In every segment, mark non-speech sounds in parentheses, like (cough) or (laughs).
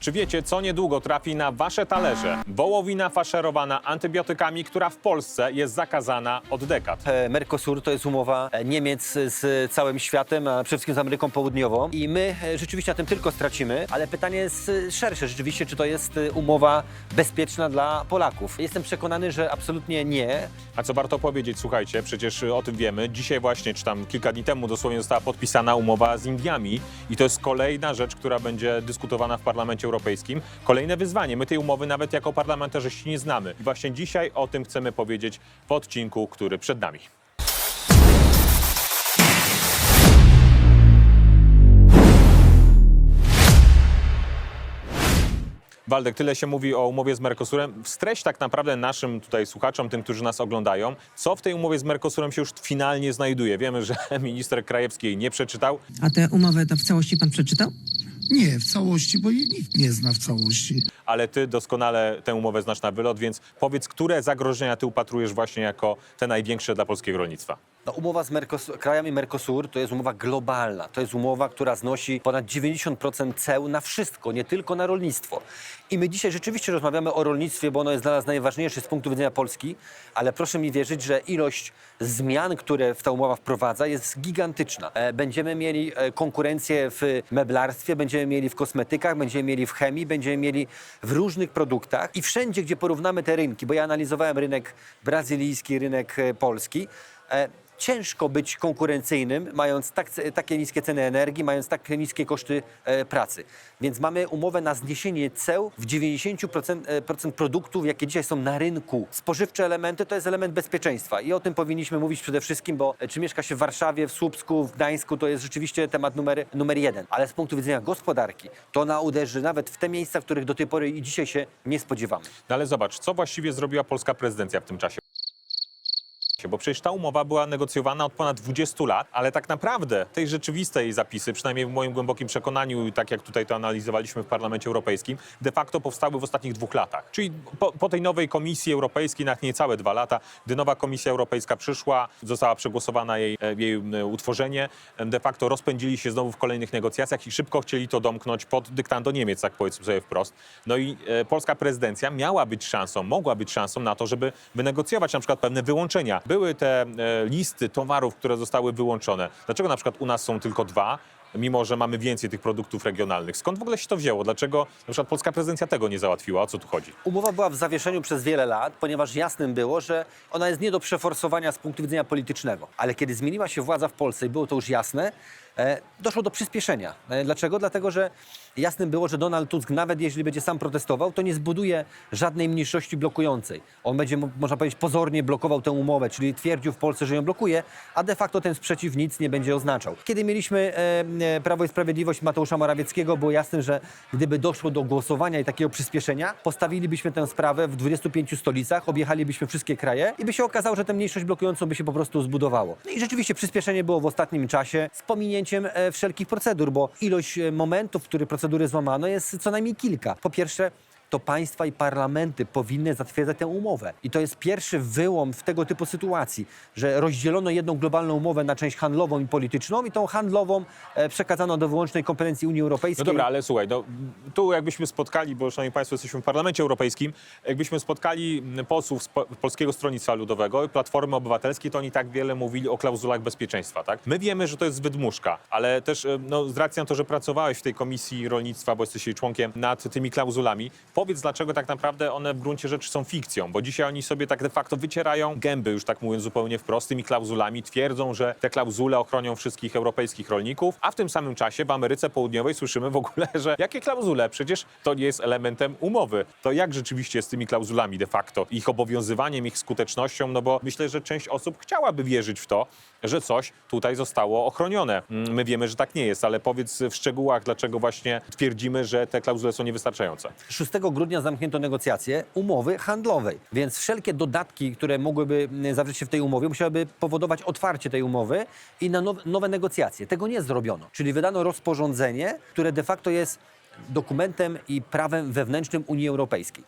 Czy wiecie, co niedługo trafi na wasze talerze? Wołowina faszerowana antybiotykami, która w Polsce jest zakazana od dekad. E, Mercosur to jest umowa e, Niemiec z całym światem, a przede wszystkim z Ameryką Południową. I my e, rzeczywiście na tym tylko stracimy, ale pytanie jest e, szersze. Rzeczywiście, czy to jest e, umowa bezpieczna dla Polaków? Jestem przekonany, że absolutnie nie. A co warto powiedzieć, słuchajcie, przecież o tym wiemy. Dzisiaj właśnie, czy tam kilka dni temu dosłownie została podpisana umowa z Indiami i to jest kolejna rzecz, która będzie dyskutowana w Parlamencie Europejskim. Kolejne wyzwanie. My tej umowy nawet jako parlamentarzyści nie znamy. I właśnie dzisiaj o tym chcemy powiedzieć w odcinku, który przed nami. Waldek, tyle się mówi o umowie z Mercosurem. Streść tak naprawdę naszym tutaj słuchaczom, tym, którzy nas oglądają, co w tej umowie z Mercosurem się już finalnie znajduje. Wiemy, że (laughs) minister Krajewski jej nie przeczytał. A tę umowę to w całości pan przeczytał? Nie, w całości, bo jej nikt nie zna w całości. ale ty doskonale tę umowę znasz na wylot, więc powiedz, które zagrożenia ty upatrujesz właśnie jako te największe dla polskiego rolnictwa? No, umowa z Mercosur, krajami Mercosur to jest umowa globalna. To jest umowa, która znosi ponad 90% ceł na wszystko, nie tylko na rolnictwo. I my dzisiaj rzeczywiście rozmawiamy o rolnictwie, bo ono jest dla nas najważniejsze z punktu widzenia Polski, ale proszę mi wierzyć, że ilość zmian, które w ta umowa wprowadza, jest gigantyczna. E, Będziemy mieli e, konkurencję w meblarstwie, będziemy mieli w kosmetykach, będziemy mieli w chemii, będziemy mieli w różnych produktach i wszędzie, gdzie porównamy te rynki, bo ja analizowałem rynek brazylijski, rynek e, polski, e, ciężko być konkurencyjnym, mając tak, takie niskie ceny energii, mając tak niskie koszty e, pracy. Więc mamy umowę na zniesienie ceł w 90% e, procent produktów, jakie dzisiaj są na rynku. Spożywcze elementy to jest element bezpieczeństwa i o tym powinniśmy mówić przede wszystkim, bo e, czy mieszka się w Warszawie, w Słupsku, w Gdańsku, to jest rzeczywiście temat numer, numer jeden. Ale z punktu widzenia gospodarki, to ona uderzy nawet w te miejsca, w których do tej pory i dzisiaj się nie spodziewamy. No ale zobacz, co właściwie zrobiła polska prezydencja w tym czasie? Bo przecież ta umowa była negocjowana od ponad 20 lat, ale tak naprawdę tej rzeczywistej zapisy, przynajmniej w moim głębokim przekonaniu, i tak jak tutaj to analizowaliśmy w Parlamencie Europejskim, de facto powstały w ostatnich dwóch latach. Czyli po, po tej nowej Komisji Europejskiej, na niecałe dwa lata, gdy nowa Komisja Europejska przyszła, została przegłosowana jej, e, jej utworzenie, de facto rozpędzili się znowu w kolejnych negocjacjach i szybko chcieli to domknąć pod dyktando Niemiec, tak powiedzmy sobie wprost. No i e, polska prezydencja miała być szansą, mogła być szansą na to, żeby wynegocjować na przykład pewne wyłączenia. Były te e, listy towarów, które zostały wyłączone. Dlaczego na przykład u nas są tylko dwa? Mimo, że mamy więcej tych produktów regionalnych. Skąd w ogóle się to wzięło? Dlaczego na przykład polska prezydencja tego nie załatwiła? O co tu chodzi? Umowa była w zawieszeniu przez wiele lat, ponieważ jasnym było, że ona jest nie do przeforsowania z punktu widzenia politycznego. Ale kiedy zmieniła się władza w Polsce i było to już jasne, doszło do przyspieszenia. E, dlaczego? Dlatego, że jasnym było, że Donald Tusk, nawet jeśli będzie sam protestował, to nie zbuduje żadnej mniejszości blokującej. On będzie, mo- można powiedzieć, pozornie blokował tę umowę, czyli twierdził w Polsce, że ją blokuje, a de facto ten sprzeciw nic nie będzie oznaczał. Kiedy mieliśmy e, e, Prawo i Sprawiedliwość Mateusza Morawieckiego, było jasne, że gdyby doszło do głosowania i takiego przyspieszenia, postawilibyśmy tę sprawę w 25 stolicach, objechalibyśmy wszystkie kraje i by się okazało, że tę mniejszość blokującą by się po prostu zbudowało. No i rzeczywiście przyspieszenie było w ostatnim czasie z pominięciem e, wszelkich procedur, bo ilość e, momentów, w których procedury złamano jest co najmniej kilka. Po pierwsze, to państwa i parlamenty powinny zatwierdzać tę umowę. I to jest pierwszy wyłom w tego typu sytuacji, że rozdzielono jedną globalną umowę na część handlową i polityczną i tą handlową e, przekazano do wyłącznej kompetencji Unii No Europejskiej. dobra, ale słuchaj, no, tu jakbyśmy spotkali, bo szanowni państwo, jesteśmy w Parlamencie Europejskim, jakbyśmy spotkali posłów z po, Polskiego Stronnictwa Ludowego i Platformy Obywatelskiej, to oni tak wiele mówili o klauzulach bezpieczeństwa, tak? My wiemy, że to jest wydmuszka, ale też e, no, z racji na to, że pracowałeś w tej Komisji Rolnictwa, bo jesteś jej członkiem, nad tymi klauzulami, powiedz, dlaczego tak naprawdę one w gruncie rzeczy są fikcją, bo dzisiaj oni sobie tak de facto wycierają gęby, już tak mówiąc zupełnie wprost, tymi klauzulami, twierdzą, że te klauzule ochronią wszystkich europejskich rolników, a w tym samym czasie w Ameryce Południowej słyszymy w ogóle, (laughs) że jakie klauzule? Przecież to nie jest elementem umowy. To jak rzeczywiście z tymi klauzulami de facto, ich obowiązywaniem, ich skutecznością, no bo myślę, że część osób chciałaby wierzyć w to, że coś tutaj zostało ochronione. Mm, My wiemy, że tak nie jest, ale powiedz w szczegółach, dlaczego właśnie twierdzimy, że te klauzule są niewystarczające. 6 grudnia zamknięto negocjacje umowy handlowej, więc wszelkie dodatki, które mogłyby mm, zawrzeć się w tej umowie, musiałyby powodować otwarcie tej umowy i na nowe, nowe negocjacje. Tego nie zrobiono. Czyli wydano rozporządzenie, które de facto jest dokumentem i prawem wewnętrznym Unii Europejskiej.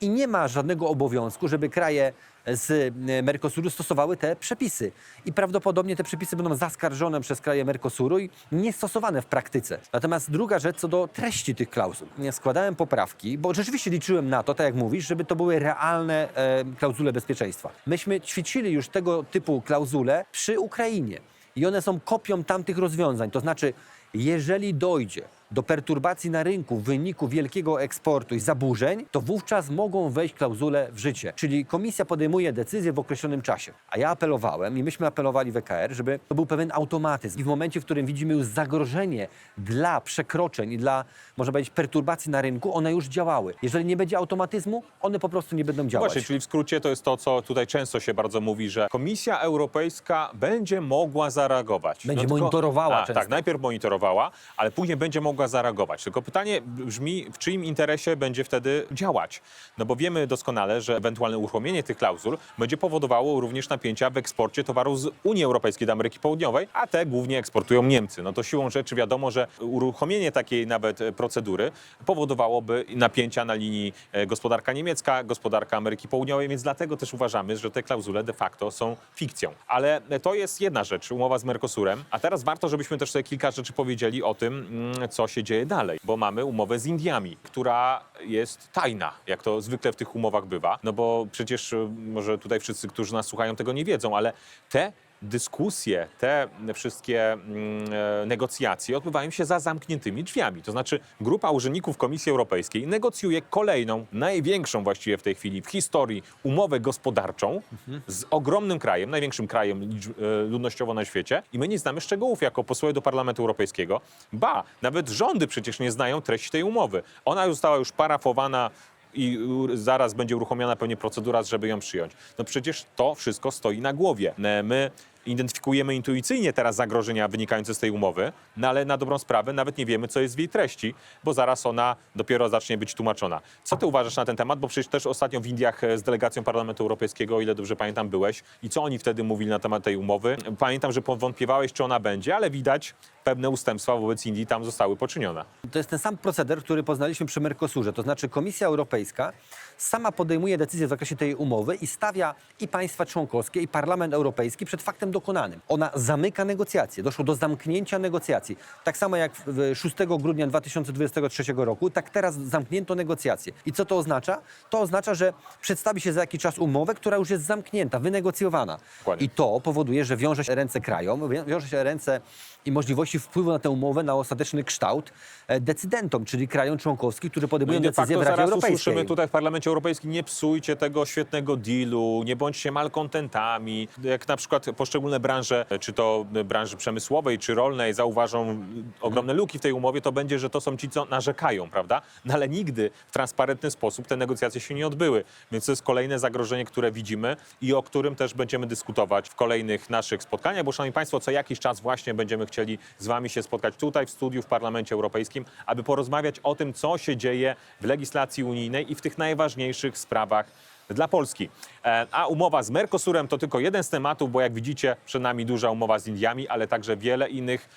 I nie ma żadnego obowiązku, żeby kraje z e, Mercosuru stosowały te przepisy. I prawdopodobnie te przepisy będą zaskarżone przez kraje Mercosuru i nie stosowane w praktyce. Natomiast druga rzecz co do treści tych klauzul. Ja składałem poprawki, bo rzeczywiście liczyłem na to, tak jak mówisz, żeby to były realne e, klauzule bezpieczeństwa. Myśmy ćwiczyli już tego typu klauzule przy Ukrainie. I one są kopią tamtych rozwiązań. To znaczy, jeżeli dojdzie do perturbacji na rynku w wyniku wielkiego eksportu i zaburzeń, to wówczas mogą wejść klauzule w życie. Czyli komisja podejmuje decyzję w określonym czasie. A ja apelowałem i myśmy apelowali w EKR, żeby to był pewien automatyzm. I w momencie, w którym widzimy już zagrożenie dla przekroczeń i dla, można powiedzieć, perturbacji na rynku, one już działały. Jeżeli nie będzie automatyzmu, one po prostu nie będą działać. Właśnie, czyli w skrócie to jest to, co tutaj często się bardzo mówi, że Komisja Europejska będzie mogła zareagować. Będzie monitorowała A, często. Tak, najpierw monitorowała, ale później będzie mogła zareagować. Tylko pytanie brzmi, w czyim interesie będzie wtedy działać? No bo wiemy doskonale, że ewentualne uruchomienie tych klauzul będzie powodowało również napięcia w eksporcie towarów z Unii Europejskiej do Ameryki Południowej, a te głównie eksportują Niemcy. No to siłą rzeczy wiadomo, że uruchomienie takiej nawet procedury powodowałoby napięcia na linii e, gospodarka niemiecka, gospodarka Ameryki Południowej, więc dlatego też uważamy, że te klauzule de facto są fikcją. Ale to jest jedna rzecz, umowa z Mercosurem, a teraz warto, żebyśmy też sobie kilka rzeczy powiedzieli o tym, mm, co się dzieje dalej, bo mamy umowę z Indiami, która jest tajna, jak to zwykle w tych umowach bywa, no bo przecież e, może tutaj wszyscy, którzy nas słuchają, tego nie wiedzą, ale te dyskusje, te wszystkie mm, e, negocjacje odbywają się za zamkniętymi drzwiami. To znaczy grupa urzędników Komisji Europejskiej negocjuje kolejną, największą właściwie w tej chwili w historii umowę gospodarczą z ogromnym krajem, największym krajem e, ludnościowo na świecie i my nie znamy szczegółów jako posłowie do Parlamentu Europejskiego. Ba, nawet rządy przecież nie znają treści tej umowy. Ona została już parafowana i zaraz będzie uruchomiona pewnie procedura, żeby ją przyjąć. No przecież to wszystko stoi na głowie. E, My identyfikujemy intuicyjnie teraz zagrożenia wynikające z tej umowy, no ale na dobrą sprawę nawet nie wiemy, co jest w jej treści, bo zaraz ona dopiero zacznie być tłumaczona. Co ty uważasz na ten temat? Bo przecież też ostatnio w Indiach e, z delegacją Parlamentu Europejskiego, o ile dobrze pamiętam, byłeś i co oni wtedy mówili na temat tej umowy? Pamiętam, że powątpiewałeś, czy ona będzie, ale widać, pewne ustępstwa wobec Indii tam zostały poczynione. To jest ten sam proceder, który poznaliśmy przy Mercosurze. To znaczy Komisja Europejska sama podejmuje decyzję w zakresie tej umowy i stawia i państwa członkowskie, i Parlament Europejski przed faktem dokonanym. Ona zamyka negocjacje. Doszło do zamknięcia negocjacji. Tak samo jak w- w 6 grudnia 2023 roku, tak teraz zamknięto negocjacje. I co to oznacza? To oznacza, że przedstawi się za jakiś czas umowę, która już jest zamknięta, wynegocjowana. Dokładnie. I to powoduje, że wiąże się ręce krajom, wią- wiąże się ręce i możliwości wpływu na tę umowę, na ostateczny kształt e, decydentom, czyli krajom członkowskim, którzy No podejmują de decyzje w Radzie Europejskiej. usłyszymy tutaj w Parlamencie Europejskim, nie psujcie tego świetnego dealu, nie bądźcie malkontentami. Jak na przykład poszczególne branże, czy to branży przemysłowej, czy rolnej, zauważą ogromne luki w tej umowie, to będzie, że to są ci, co narzekają, prawda? No ale nigdy w transparentny sposób te negocjacje się nie odbyły. Więc to jest kolejne zagrożenie, które widzimy i o którym też będziemy dyskutować w kolejnych naszych spotkaniach, bo Szanowni Państwo, co jakiś czas właśnie będziemy chcieli z Wami się spotkać tutaj w studiu w Parlamencie Europejskim, aby porozmawiać o tym, co się dzieje w legislacji unijnej i w tych najważniejszych sprawach dla Polski. E, A umowa z Mercosurem to tylko jeden z tematów, bo jak widzicie, przed nami duża umowa z Indiami, ale także wiele innych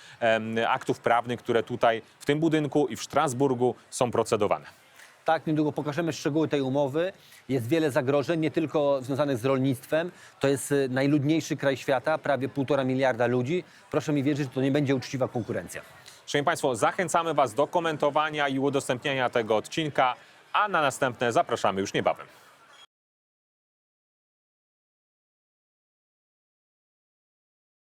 aktów prawnych, które tutaj w tym budynku i w Strasburgu są procedowane. Tak, niedługo pokażemy szczegóły tej umowy. Jest wiele zagrożeń, nie tylko związanych z rolnictwem. To jest y, najludniejszy kraj świata, prawie półtora miliarda ludzi. Proszę mi wierzyć, że to nie będzie uczciwa konkurencja. Szanowni Państwo, zachęcamy Was do komentowania i udostępniania tego odcinka, a na następne zapraszamy już niebawem.